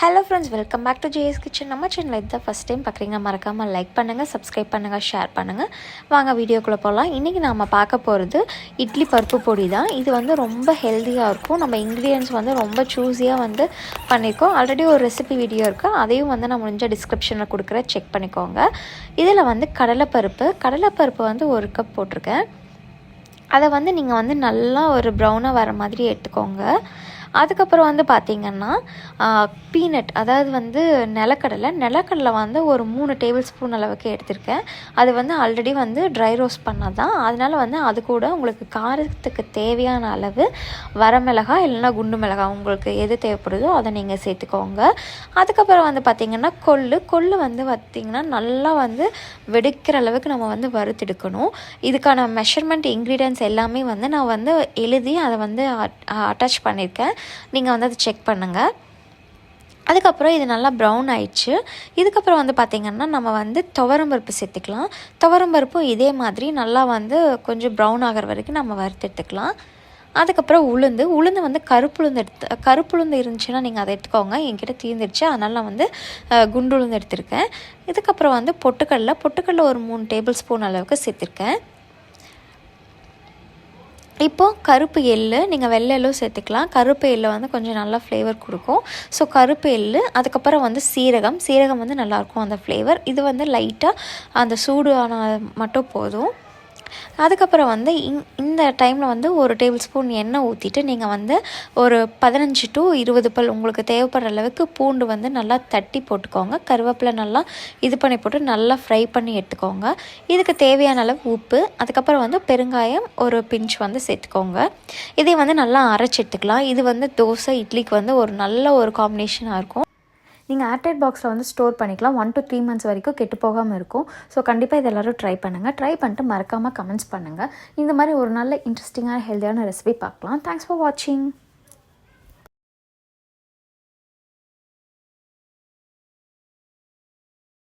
Hello friends welcome back to JS kitchen நம்ம channel இதுதான் first time பார்க்குறீங்க மறக்காமல் லைக் பண்ணுங்கள் சப்ஸ்கிரைப் பண்ணுங்கள் ஷேர் பண்ணுங்கள் வாங்க வீடியோக்குள்ளே போகலாம் இன்றைக்கி நாம் பார்க்க போகிறது இட்லி பருப்பு பொடி தான். இது வந்து ரொம்ப ஹெல்த்தியாக இருக்கும். நம்ம இன்க்ரீடியன்ஸ் வந்து ரொம்ப சூஸியாக வந்து பண்ணியிருக்கோம் ஆல்ரெடி ஒரு ரெசிபி வீடியோ இருக்குது அதையும் வந்து நான் முடிஞ்ச டிஸ்கிரிப்ஷனில் கொடுக்குற செக் பண்ணிக்கோங்க. இதில் வந்து கடலைப்பருப்பு கடலைப்பருப்பு வந்து ஒரு கப் போட்டிருக்கேன். அதை வந்து நீங்கள் வந்து நல்லா ஒரு ப்ரௌனாக வர மாதிரி எடுத்துக்கோங்க. அதுக்கப்புறம் வந்து பார்த்திங்கன்னா பீனட் அதாவது வந்து நிலக்கடலை. நிலக்கடலை வந்து ஒரு மூணு டேபிள் ஸ்பூன் அளவுக்கு எடுத்திருக்கேன். அது வந்து ஆல்ரெடி வந்து ட்ரை ரோஸ்ட் பண்ணால் தான் அதனால் வந்து அது கூட உங்களுக்கு காரத்துக்கு தேவையான அளவு வரமிளகாய் இல்லைன்னா குண்டு மிளகாய் உங்களுக்கு எது தேவைப்படுதோ அதை நீங்கள் சேர்த்துக்கோங்க. அதுக்கப்புறம் வந்து பார்த்திங்கன்னா கொள்ளு. கொள்ளு வந்து பார்த்திங்கன்னா நல்லா வந்து வெடிக்கிற அளவுக்கு நம்ம வந்து வறுத்தெடுக்கணும். இதுக்கான மெஷர்மெண்ட் இன்க்ரீடியன்ஸ் எல்லாமே வந்து நான் வந்து எழுதி அதை வந்து அட்டாச் பண்ணியிருக்கேன் நீங்கள் வந்து அதை செக் பண்ணுங்கள் அதுக்கப்புறம் இது நல்லா ப்ரௌன் ஆயிடுச்சு. இதுக்கப்புறம் வந்து பார்த்திங்கன்னா நம்ம வந்து துவரம்பருப்பு சேர்த்துக்கலாம். துவரம்பருப்பும் இதே மாதிரி நல்லா வந்து கொஞ்சம் ப்ரௌன் ஆகிற வரைக்கும் நம்ம வறுத்தெடுத்துக்கலாம் அதுக்கப்புறம் உளுந்து. உளுந்து வந்து கருப்புளுந்து எடுத்து கருப்புளுந்து இருந்துச்சுன்னா நீங்கள் அதை எடுத்துக்கோங்க. என்கிட்ட தீர்ந்துருச்சு அதனால் நான் வந்து குண்டு உளுந்து எடுத்திருக்கேன். இதுக்கப்புறம் வந்து பொட்டுக்கடலை. பொட்டுக்கடலை ஒரு மூணு டேபிள் ஸ்பூன் அளவுக்கு சேர்த்துருக்கேன். இப்போது கருப்பு எள்ளு நீங்கள் வெள்ளை எள்ளும் சேர்த்துக்கலாம். கருப்பு எள்ளு வந்து கொஞ்சம் நல்லா ஃப்ளேவர் கொடுக்கும். ஸோ கருப்பு எள்ளு அதுக்கப்புறம் வந்து சீரகம். சீரகம் வந்து நல்லாயிருக்கும் அந்த ஃப்ளேவர் இது வந்து லைட்டாக அந்த சூடு ஆனால் மட்டும் போதும். அதுக்கப்புறம் வந்து இங் இந்த டைமில் வந்து ஒரு டேபிள் ஸ்பூன் எண்ணெய் ஊற்றிட்டு நீங்கள் வந்து ஒரு பதினஞ்சு டு இருபது பல் உங்களுக்கு தேவைப்படுற அளவுக்கு பூண்டு வந்து நல்லா தட்டி போட்டுக்கோங்க. கருவேப்பிலை நல்லா இது பண்ணி போட்டு நல்லா ஃப்ரை பண்ணி எடுத்துக்கோங்க. இதுக்கு தேவையான அளவு உப்பு அதுக்கப்புறம் வந்து பெருங்காயம் ஒரு பிஞ்ச் வந்து சேர்த்துக்கோங்க. இதை வந்து நல்லா அரைச்சி எடுத்துக்கலாம். இது வந்து தோசை இட்லிக்கு வந்து ஒரு நல்ல ஒரு காம்பினேஷனாக இருக்கும். நீங்கள் ஏர்டைட் பாக்ஸில் வந்து ஸ்டோர் பண்ணிக்கலாம். ஒன் டு த்ரீ மந்த்ஸ் வரைக்கும் கெட்டு போகாமல் இருக்கும். ஸோ கண்டிப்பாக இது எல்லோரும் ட்ரை பண்ணுங்கள் ட்ரை பண்ணிட்டு மறக்காமல் கமெண்ட்ஸ் பண்ணுங்கள் இந்த மாதிரி ஒரு நல்ல இன்ட்ரெஸ்டிங்கான ஹெல்த்தியான ரெசிபி பார்க்கலாம். தேங்க்ஸ் ஃபார் வாட்சிங்